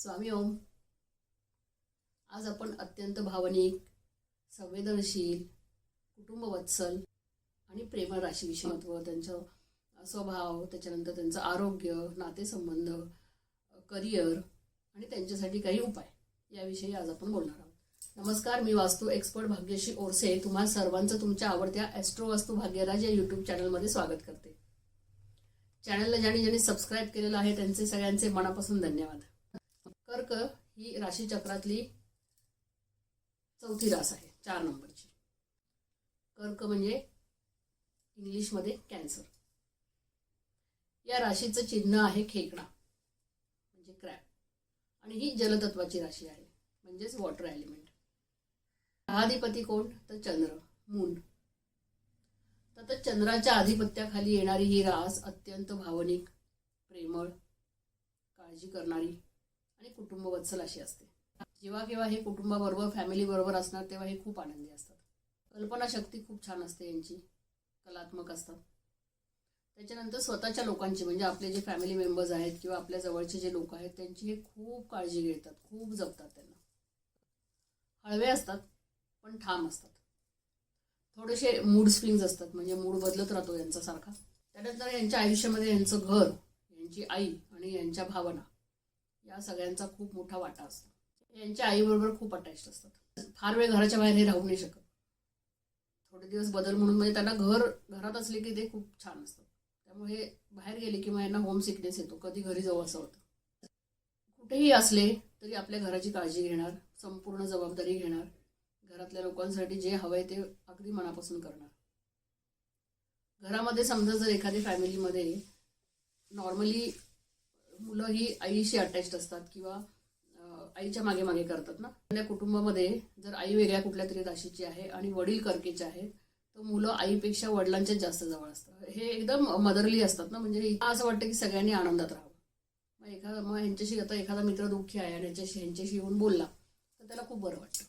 स्वामी ओम. आज आपण अत्यंत भावनिक संवेदनशील कुटुंबवत्सल आणि प्रेमळ राशीविषयी महत्त्व त्यांचं स्वभाव त्याच्यानंतर त्यांचं आरोग्य नातेसंबंध करिअर आणि त्यांच्यासाठी काही उपाय याविषयी आज आपण बोलणार आहोत. नमस्कार मी वास्तू एक्सपर्ट भाग्यश्री ओरसे. तुम्हा सर्वांचं तुमच्या आवडत्या ॲस्ट्रो वास्तू भाग्यराज या यूट्यूब चॅनलमध्ये स्वागत करते. चॅनलला ज्यांनी ज्यांनी सबस्क्राईब केलेलं आहे त्यांचे सगळ्यांचे मनापासून धन्यवाद. कर्क ही राशीचक्रातली चौथी रास आहे चार नंबरची. कर्क म्हणजे इंग्लिशमध्ये कॅन्सर या राशीचं चिन्ह आहे खेकडा म्हणजे क्रॅप आणि ही जलतत्वाची राशी आहे म्हणजेच वॉटर एलिमेंट अधिपती कोण? तर चंद्र मून तर चंद्राच्या आधिपत्याखाली येणारी ही रास अत्यंत भावनिक प्रेमळ काळजी करणारी आणि कुटुंबवत्सल अशी असते. जेव्हा केव्हा हे कुटुंबाबरोबर फॅमिली बरोबर असणार तेव्हा हे खूप आनंदी असतात. कल्पनाशक्ती खूप छान असते यांची. कलात्मक असतात. त्याच्यानंतर स्वतःच्या लोकांची म्हणजे आपले जे फॅमिली मेंबर्स आहेत किंवा आपल्या जवळचे जे लोक आहेत त्यांची हे खूप काळजी घेतात खूप जपतात त्यांना. हळवे असतात पण ठाम असतात. थोडेसे मूड स्विंग्स असतात म्हणजे मूड बदलत राहतो यांचा सारखा त्यानंतर यांच्या आयुष्यामध्ये यांचं घर यांची आई आणि यांच्या भावना या सगळ्यांचा खूप मोठा वाटा असतो. यांच्या आईबरोबर खूप अटॅच असतात. फार वेळ घराच्या बाहेर हे राहू नाही शकत. थोडे दिवस बदल म्हणून म्हणजे त्यांना घर घरात असले की ते खूप छान असतात. त्यामुळे बाहेर गेले की मग यांना होम सिकनेस येतो. कधी घरी जाऊ असं होतं. कुठेही असले तरी आपल्या घराची काळजी घेणार संपूर्ण जबाबदारी घेणार घरातल्या लोकांसाठी जे हवंय ते अगदी मनापासून करणार. घरामध्ये समजा जर एखाद्या फॅमिलीमध्ये नॉर्मली मुलं ही आईशी अटॅच्ड असतात किंवा आईच्या मागे मागे करतात ना. आपल्या कुटुंबामध्ये जर आई वेगळ्या कुठल्या तरी राशीची आहे आणि वडील करकेचे आहेत तर मुलं आईपेक्षा वडिलांच्या जास्त जवळ असतात. हे एकदम मदरली असतात ना. म्हणजे असं वाटतं की सगळ्यांनी आनंदात राहावं. मग एखादा मग ह्यांच्याशी आता एखादा मित्र दुःखी आहे आणि ह्यांच्याशी ह्यांच्याशी येऊन बोलला तर त्याला खूप बरं वाटतं.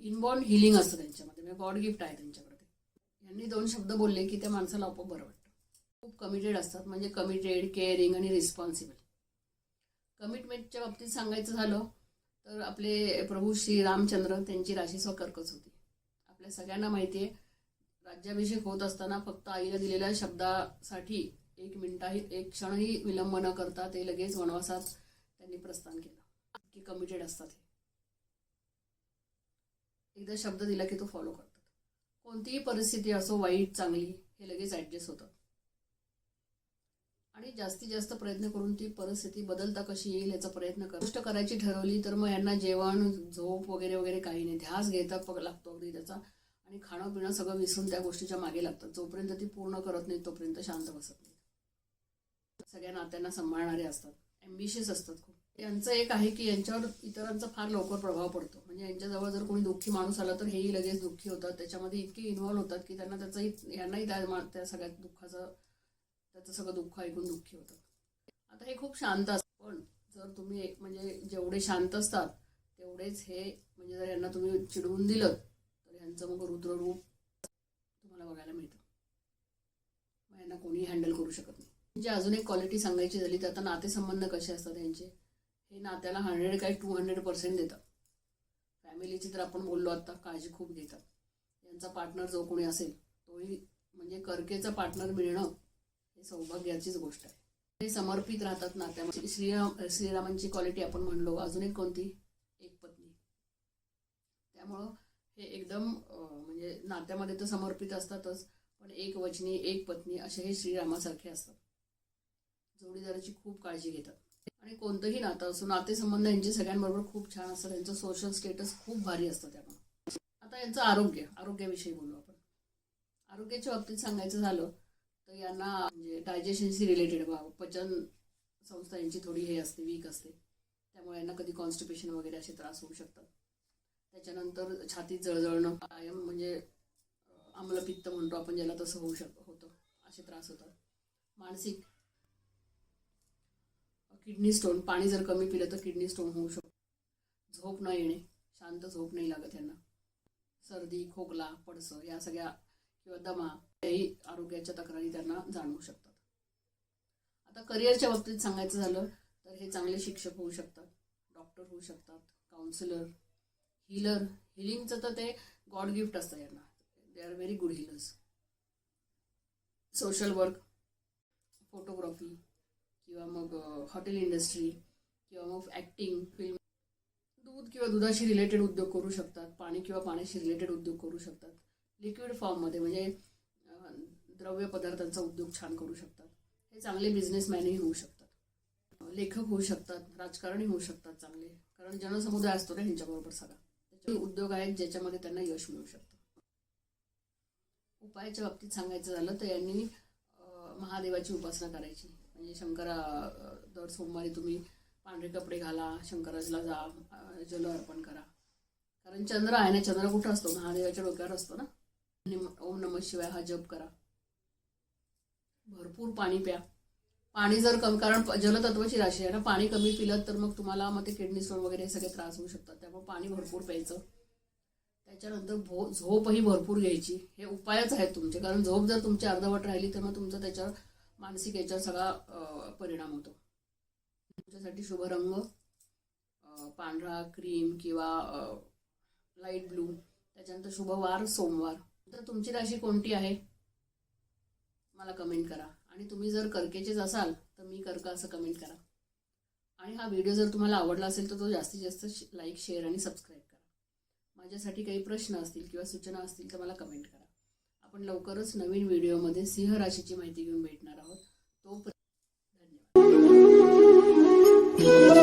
इनबॉर्न हिलिंग असतं त्यांच्यामध्ये. म्हणजे गॉड गिफ्ट आहे त्यांच्याकडे. यांनी दोन शब्द बोलले की त्या माणसाला आपोआप बरं वाटतं. खूप कमिटेड असतात. म्हणजे कमिटेड केअरिंग आणि रिस्पॉन्सिबल कमिटमेंटच्या बाबतीत सांगायचं झालं तर आपले प्रभू श्री रामचंद्र त्यांची राशी कर्कच होती. आपल्या सगळ्यांना माहिती आहे राज्याभिषेक होत असताना फक्त आईला दिलेल्या शब्दासाठी एक मिनिटाही एक क्षणही विलंब न करता ते लगेच वनवासात त्यांनी प्रस्थान केलं. की कमिटेड असतात हे. एकदा शब्द दिला की तो फॉलो करतात. कोणतीही परिस्थिती असो वाईट चांगली हे लगेच ऍडजस्ट होतं आणि जास्तीत जास्त प्रयत्न करून ती परिस्थिती बदलता कशी येईल याचा प्रयत्न कर. गोष्ट करायची ठरवली तर मग यांना जेवण झोप वगैरे वगैरे काही नाही. ध्यास घेता पग लागतो अगदी त्याचा. आणि खाणं पिणं सगळं विसरून त्या गोष्टीच्या मागे लागतात. जोपर्यंत ती पूर्ण करत नाही तोपर्यंत शांत बसत नाही सगळ्या नात्यांना सांभाळणारे असतात. ॲम्बिशियस असतात खूप. यांचं एक आहे की यांच्यावर इतरांचा फार लवकर प्रभाव पडतो. म्हणजे यांच्याजवळ जर कोणी दुःखी माणूस आला तर हेही लगेच दुःखी होतात. त्याच्यामध्ये इतके इन्व्हॉल्व्ह होतात की त्यांना त्याचाही यांनाही त्या सगळ्यात त्या सगळ्या दुःखाचं त्याचं सगळं दुःख ऐकून दुःखी होतं आता हे खूप शांत असतं. पण जर तुम्ही म्हणजे जेवढे शांत असतात तेवढेच हे म्हणजे जर यांना तुम्ही चिडवून दिलं तर यांचं मग रुद्ररूप तुम्हाला बघायला मिळतं. मग यांना कोणी हँडल करू शकत नाही. म्हणजे अजून एक क्वालिटी सांगायची झाली तर आता नातेसंबंध कसे असतात यांचे? हे नात्याला हंड्रेड काय टू हंड्रेड पर्सेंट देतात. फॅमिलीची तर आपण बोललो आता काळजी खूप घेतात. यांचा पार्टनर जो कोणी असेल तोही म्हणजे कर्केचा पार्टनर मिळणं हे सौभाग्याचीच गोष्ट आहे. ते समर्पित राहतात नात्यामध्ये. श्रीराम श्रीरामांची क्वालिटी आपण म्हणलो अजून एक कोणती? एक पत्नी. त्यामुळं हे एकदम म्हणजे नात्यामध्ये तर समर्पित असतातच पण एक वचनी एक पत्नी असे हे श्रीरामासारखे असतात. जोडीदाराची खूप काळजी घेतात. आणि कोणतंही नातं असो नातेसंबंध यांचे सगळ्यांबरोबर खूप छान असतात. यांचं सोशल स्टेटस खूप भारी असतं त्यामुळे. आता यांचं आरोग्य आरोग्याविषयी बोलू आपण. आरोग्याच्या बाबतीत सांगायचं झालं तर यांना म्हणजे डायजेशनशी रिलेटेड पचन संस्था यांची थोडी हे असते वीक असते. त्यामुळे यांना कधी कॉन्स्टिपेशन वगैरे असे त्रास होऊ शकतात. त्याच्यानंतर छातीत जळजळणं कायम म्हणजे आम्लपित्त म्हणतो आपण ज्याला तसं होऊ शक होतं. असे त्रास होतात. मानसिक किडनी स्टोन पाणी जर कमी पिलं तर किडनी स्टोन होऊ शकतो. झोप न येणे शांत झोप नाही लागत यांना. सर्दी खोकला पडसं या सगळ्या किंवा दमा याही आरोग्याच्या तक्रारी त्यांना जाणवू शकतात. आता करिअरच्या बाबतीत सांगायचं झालं तर हे चांगले शिक्षक होऊ शकतात डॉक्टर होऊ शकतात काउन्सिलर हिलर हिलिंगचं तर ते गॉड गिफ्ट असतं यांना. They are very good healers social work photography किंवा मग हॉटेल इंडस्ट्री किंवा मग ॲक्टिंग फिल्म दूध किंवा दुधाशी रिलेटेड उद्योग करू शकतात पाणी किंवा पाण्याशी रिलेटेड उद्योग करू शकतात. लिक्विड फॉर्ममध्ये म्हणजे द्रव्य पदार्थांचा उद्योग छान करू शकतात. हे चांगले बिझनेसमॅनही होऊ शकतात. लेखक होऊ शकतात राजकारणी होऊ शकतात चांगले. कारण जनसमुदाय असतो ना ह्यांच्याबरोबर सगळा. त्याचे उद्योग आहेत ज्याच्यामध्ये त्यांना यश मिळू शकतं. उपायाच्या बाबतीत सांगायचं झालं तर यांनी महादेवाची उपासना करायची. म्हणजे शंकरा दर सोमवारी तुम्ही पांढरे कपडे घाला शंकराजला जा जल अर्पण करा. कारण चंद्र आहे ना चंद्र कुठं असतो? महादेवाच्या डोक्यावर असतो ना? ओम नम शिवाय हा जप करा. भरपूर पाणी प्या. पाणी जर कमी कारण जलतत्वाची राशी आहे ना पाणी कमी पिलं तर मग तुम्हाला मग ते किडनी स्टोन वगैरे सगळे त्रास होऊ शकतात. त्यामुळे पाणी भरपूर प्यायचं. त्याच्यानंतर भो झोपही भरपूर घ्यायची. हे उपायच आहेत तुमचे कारण झोप जर तुमची अर्धवट राहिली तर मग तुमचा त्याच्यावर मानसिक याच्यावर सगळा परिणाम होतो. तुमच्यासाठी शुभ रंग पांढरा क्रीम किंवा लाइट ब्लू त्याच्यानंतर शुभ वार सोमवार. तर तुमची राशी कोणती आहे? मला कमेंट करा. आणि तुम्ही जर कर्केचेच असाल तर मी कर्क असं कमेंट करा. आणि हा व्हिडिओ जर तुम्हाला आवडला असेल तर तो जास्तीत जास्त लाईक शेअर आणि सबस्क्राईब करा. माझ्यासाठी काही प्रश्न असतील किंवा सूचना असतील तर मला कमेंट करा. आपण लवकरच नवीन व्हिडिओमध्ये सिंह राशीची माहिती घेऊन भेटणार आहोत. तोपर्यंत धन्यवाद.